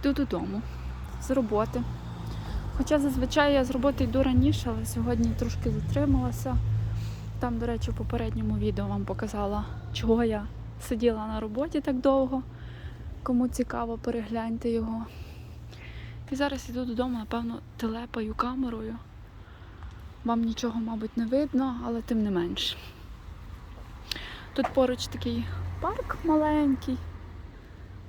йду додому з роботи. Хоча зазвичай я з роботи йду раніше, але сьогодні трошки затрималася. Там, до речі, у попередньому відео вам показала, чого я сиділа на роботі так довго. Кому цікаво, перегляньте його. І зараз йду додому, напевно, телепаю камерою. Вам нічого, мабуть, не видно, але тим не менш. Тут поруч такий парк маленький,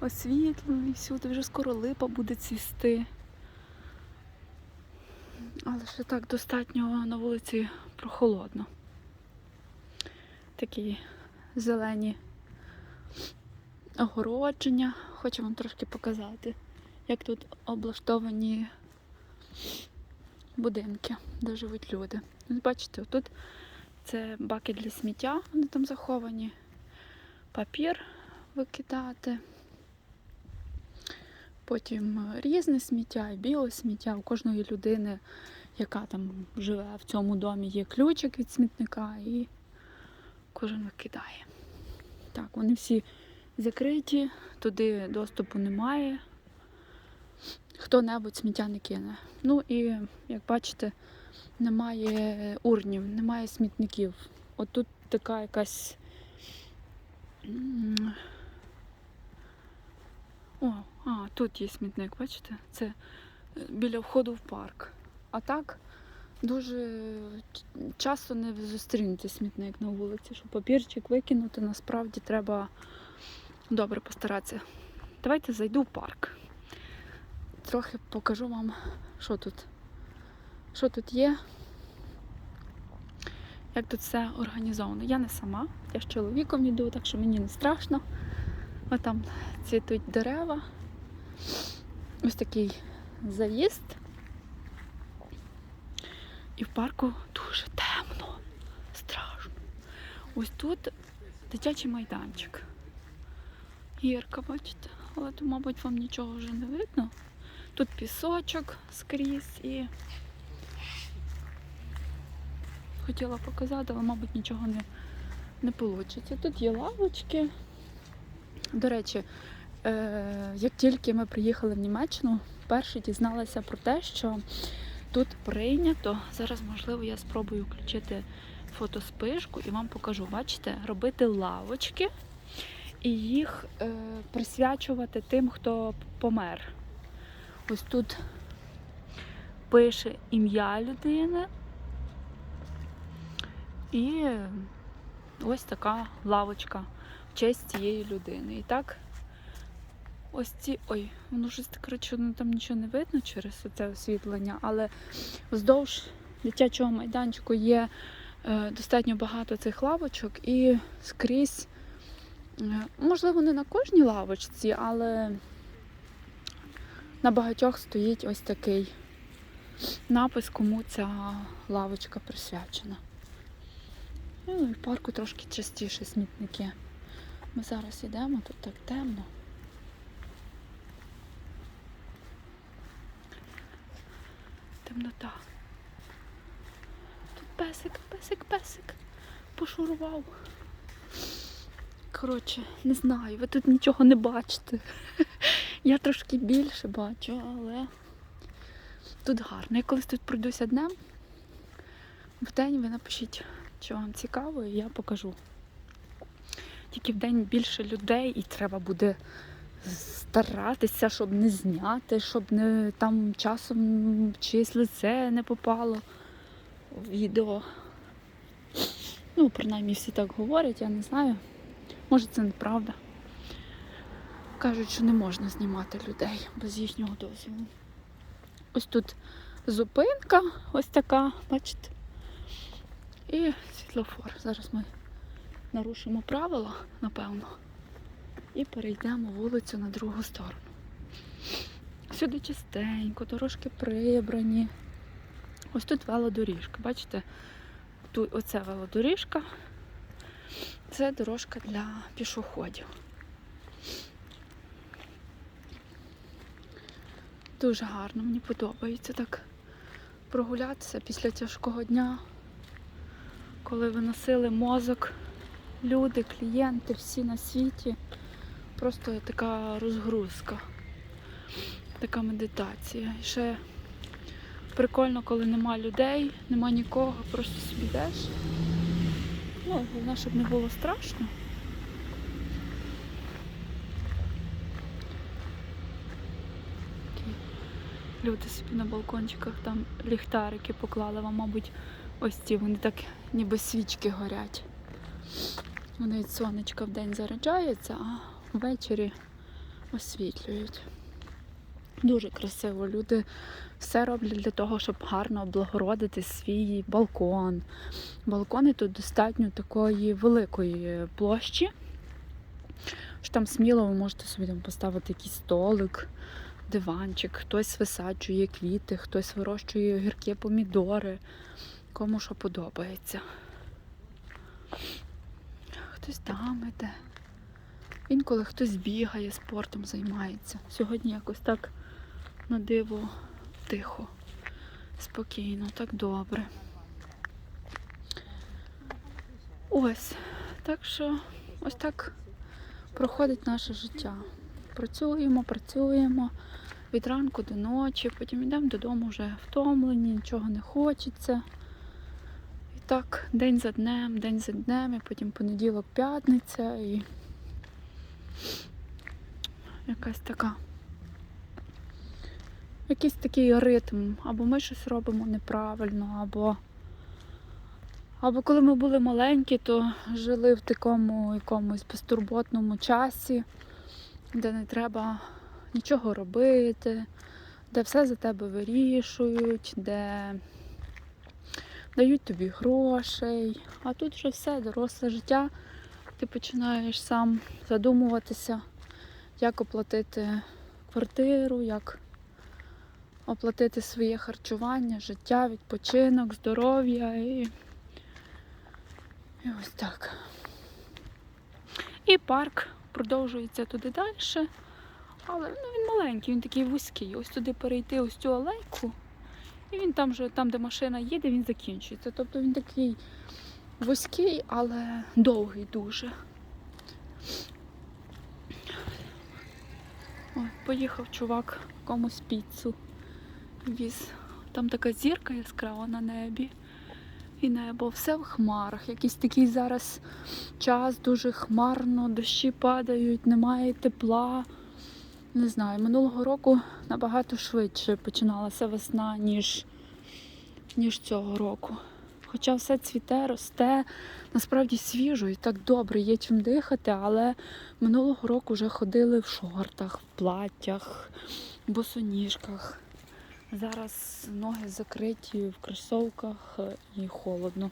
освітлений, всюди вже скоро липа буде цвісти. Але ще так достатньо на вулиці прохолодно. Такі зелені огородження. Хочу вам трошки показати, як тут облаштовані будинки, де живуть люди. Бачите, тут це баки для сміття, вони там заховані, папір викидати. Потім е, різне сміття, біле сміття. У кожної людини, яка там живе в цьому домі, є ключик від смітника, і кожен викидає. Так, вони всі закриті, туди доступу немає. Хто-небудь сміття не кине. Ну і, як бачите, немає урнів, немає смітників. От тут така якась. О, а, тут є смітник, бачите? Це е, біля входу в парк. А так дуже часто не зустрінете смітник на вулиці, щоб папірчик викинути, насправді треба добре постаратися. Давайте зайду в парк. Трохи покажу вам, що тут. Що тут є. Як тут все організовано. Я не сама, я з чоловіком йду, так що мені не страшно. Ось там цвітуть дерева. Ось такий заїзд. І в парку дуже темно, страшно. Ось тут дитячий майданчик. Гірка, бачите? Але тут, мабуть, вам нічого вже не видно. Тут пісочок скрізь і хотіла показати, але, мабуть, нічого не, не вийде. Тут є лавочки. До речі, е, як тільки ми приїхали в Німеччину, вперше дізналася про те, що тут прийнято. Зараз, можливо, я спробую включити фотоспишку і вам покажу. Бачите, робити лавочки і їх е, присвячувати тим, хто помер. Ось тут пише ім'я людини. І ось така лавочка честь цієї людини. І так, ось ці. Ой, воно щось коротше, ну, там нічого не видно через це освітлення, але вздовж дитячого майданчику є е, достатньо багато цих лавочок і скрізь, е, можливо, не на кожній лавочці, але на багатьох стоїть ось такий напис, кому ця лавочка присвячена. Ну і в парку трошки частіше смітники. Ми зараз йдемо, тут так темно. Темнота. Тут песик, песик, песик. Пошурував. Коротше, не знаю, ви тут нічого не бачите. Я трошки більше бачу, але тут гарно. Я колись тут пройдуся днем. В день ви напишіть, що вам цікаво, і я покажу. Тільки в день більше людей і треба буде старатися, щоб не зняти, щоб не там часом чиєсь лице не попало в відео. Ну, принаймні всі так говорять, я не знаю. Може це неправда. Кажуть, що не можна знімати людей без їхнього дозволу. Ось тут зупинка, ось така, бачите? І світлофор. Зараз ми нарушимо правила, напевно, і перейдемо вулицю на другу сторону. Сюди чистенько, дорожки прибрані. Ось тут велодоріжка. Бачите? Тут оце велодоріжка. Це дорожка для пішоходів. Дуже гарно, мені подобається так прогулятися після тяжкого дня, коли виносили мозок, люди, клієнти, всі на світі. Просто така розгрузка. така медитація. І ще прикольно, коли нема людей, нема нікого, просто собі йдеш. Ну, головне, щоб не було страшно. Люди собі на балкончиках там ліхтарики поклали, вам, мабуть, ось ці, вони так ніби свічки горять. Вони від сонечка в день заряджаються, а ввечері освітлюють. Дуже красиво. Люди все роблять для того, щоб гарно облагородити свій балкон. Балкони тут достатньо такої великої площі. що Там сміло ви можете собі там поставити якийсь столик, диванчик, хтось висаджує квіти, хтось вирощує огірки, помідори, кому що подобається. Хтось там іде. Інколи хтось бігає, спортом займається. Сьогодні якось так на диво тихо, спокійно, так добре. Ось. Так що ось так проходить наше життя. Працюємо, працюємо від ранку до ночі, потім йдемо додому вже втомлені, нічого не хочеться. Так, день за днем, день за днем, і потім понеділок, п'ятниця і якась така. Якийсь такий ритм, або ми щось робимо неправильно, або, або коли ми були маленькі, то жили в такому якомусь безтурботному часі, де не треба нічого робити, де все за тебе вирішують, де дають тобі грошей. А тут вже все, доросле життя. Ти починаєш сам задумуватися, як оплатити квартиру, як оплатити своє харчування, життя, відпочинок, здоров'я і, і ось так. І парк продовжується туди далі. Але ну, він маленький, він такий вузький. Ось туди перейти ось цю алейку. І він там, же, там, де машина їде, він закінчується. Тобто він такий вузький, але довгий дуже. Ой, поїхав чувак комусь піцу віз. Там така зірка яскрава на небі. І небо все в хмарах. Якийсь такий зараз час дуже хмарно, дощі падають, немає тепла. Не знаю, минулого року набагато швидше починалася весна, ніж, ніж цього року. Хоча все цвіте, росте, насправді свіжо і так добре, є чим дихати, але минулого року вже ходили в шортах, в платтях, в босоніжках. Зараз ноги закриті в кросовках і холодно.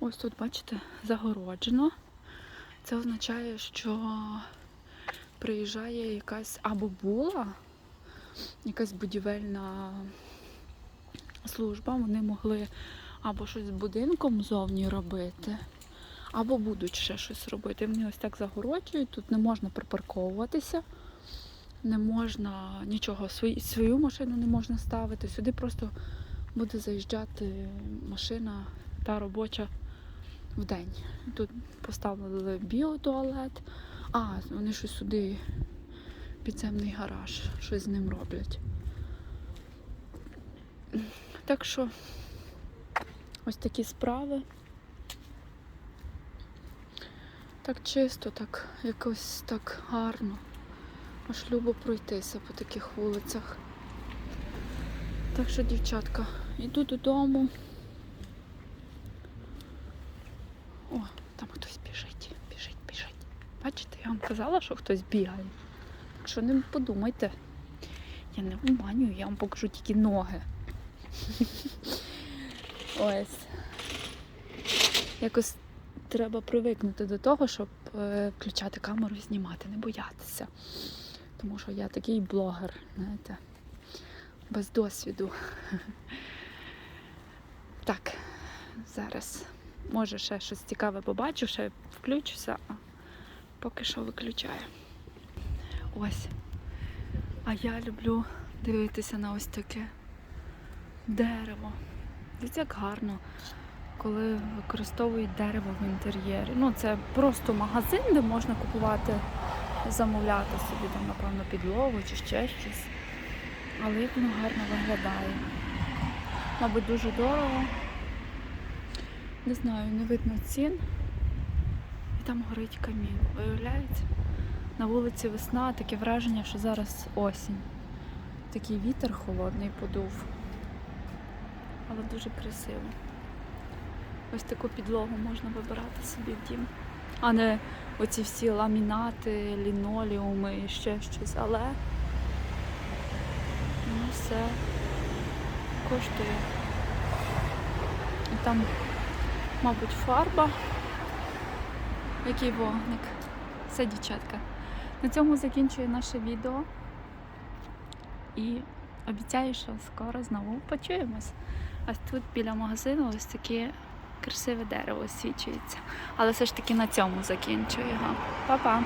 Ось тут, бачите, загороджено. Це означає, що приїжджає якась або була якась будівельна служба. Вони могли або щось з будинком зовні робити, або будуть ще щось робити. Вони ось так загороджують, тут не можна припарковуватися не можна нічого, свої, свою машину не можна ставити. Сюди просто буде заїжджати машина та робоча в день. Тут поставили біотуалет, а вони щось сюди, підземний гараж, щось з ним роблять. Так що ось такі справи. Так чисто, так якось так гарно. Аж любо пройтися по таких вулицях. Так що, дівчатка, йду додому. О, там хтось біжить, біжить, біжить. Бачите, я вам казала, що хтось бігає. Так що не подумайте. Я не обманюю, я вам покажу тільки ноги. Ось. Якось треба привикнути до того, щоб е, включати камеру і знімати, не боятися. Тому що я такий блогер, знаєте, без досвіду. Так, зараз, може, ще щось цікаве побачу, ще включуся, поки що виключаю. Ось. А я люблю дивитися на ось таке дерево. Дивіться, як гарно, коли використовують дерево в інтер'єрі. Ну, це просто магазин, де можна купувати замовляти собі там, напевно, підлогу чи ще щось. Але як воно гарно виглядає. Мабуть, дуже дорого. Не знаю, не видно цін. І там горить камін. Виявляєте? На вулиці весна, таке враження, що зараз осінь. Такий вітер холодний подув. Але дуже красиво. Ось таку підлогу можна вибирати собі в дім. А не оці всі ламінати, лінолеуми і ще щось. Але ну, все коштує. І там, мабуть, фарба. Який вогник. Все, дівчатка. На цьому закінчую наше відео. І обіцяю, що скоро знову почуємось. Ось тут біля магазину ось таке красиве дерево освічується. Але все ж таки на цьому закінчую його. Па-па!